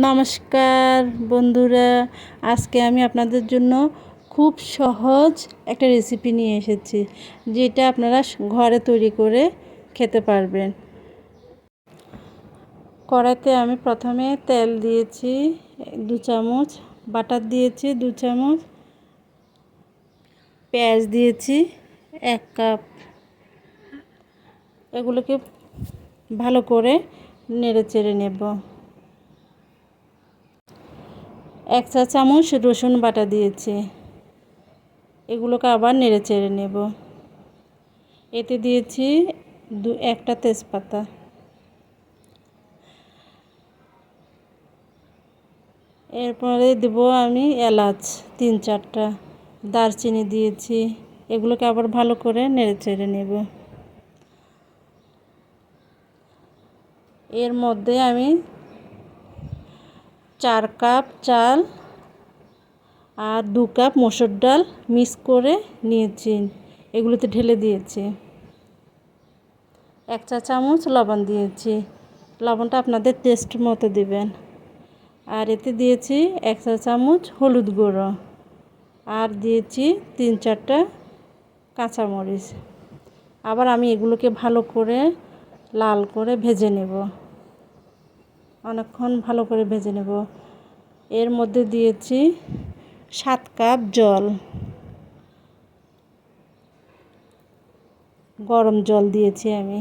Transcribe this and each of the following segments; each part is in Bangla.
নমস্কার বন্ধুরা, আজকে আমি আপনাদের জন্য খুব সহজ একটা রেসিপি নিয়ে এসেছি, যেটা আপনারা ঘরে তৈরি করে খেতে পারবেন। কড়াইতে আমি প্রথমে তেল দিয়েছি, দু চামচ বাটার দিয়েছি, দু চামচ পেঁয়াজ দিয়েছি, এক কাপ। এগুলোকে ভালো করে নেড়ে চেড়ে নেব। এক চা চামচ রসুন বাটা দিয়েছি। এগুলোকে আবার নেড়ে চেড়ে নেব। এতে দিয়েছি দু, একটা তেজপাতা। এরপরে দেব আমি এলাচ, তিন চারটা দারচিনি দিয়েছি। এগুলোকে আবার ভালো করে নেড়ে চেড়ে নেব। এর মধ্যে আমি চার কাপ চাল আর দু কাপ মসুর ডাল মিক্স করে নিয়েছি। এগুলোতে ঢেলে দিয়েছি। এক চা চামচ লবণ দিয়েছি। লবণটা আপনাদের টেস্ট মতো দেবেন। আর এতে দিয়েছি এক চা চামচ হলুদ গুঁড়ো। আর দিয়েছি তিন চারটা কাঁচামরিচ। আবার আমি এগুলোকে ভালো করে লাল করে ভেজে নেব। অনেকক্ষণ ভালো করে ভেজে নেব। এর মধ্যে দিয়েছি সাত কাপ জল। গরম জল দিয়েছি আমি।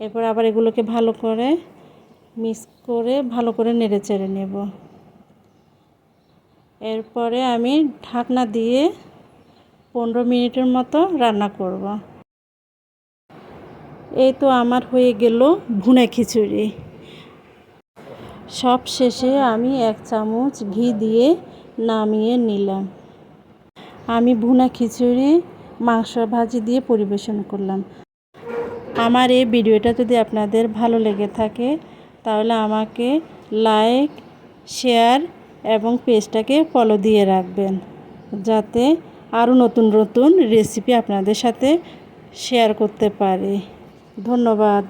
এরপর আবার এগুলোকে ভালো করে মিক্স করে ভালো করে নেড়ে চেড়ে নেব। এরপরে আমি ঢাকনা দিয়ে পনেরো মিনিটের মতো রান্না করব। এই তো আমার হয়ে গেল ভুনে খিচুড়ি। সব শেষে আমি এক চামচ ঘি দিয়ে নামিয়ে নিলাম। আমি ভুনা খিচুড়ি, মাংস ভাজি দিয়ে পরিবেশন করলাম। আমার এই ভিডিওটা যদি আপনাদের ভালো লেগে থাকে, তাহলে আমাকে লাইক, শেয়ার এবং পেজটাকে ফলো দিয়ে রাখবেন। যাতে আরও নতুন নতুন রেসিপি আপনাদের সাথে শেয়ার করতে পারি। ধন্যবাদ।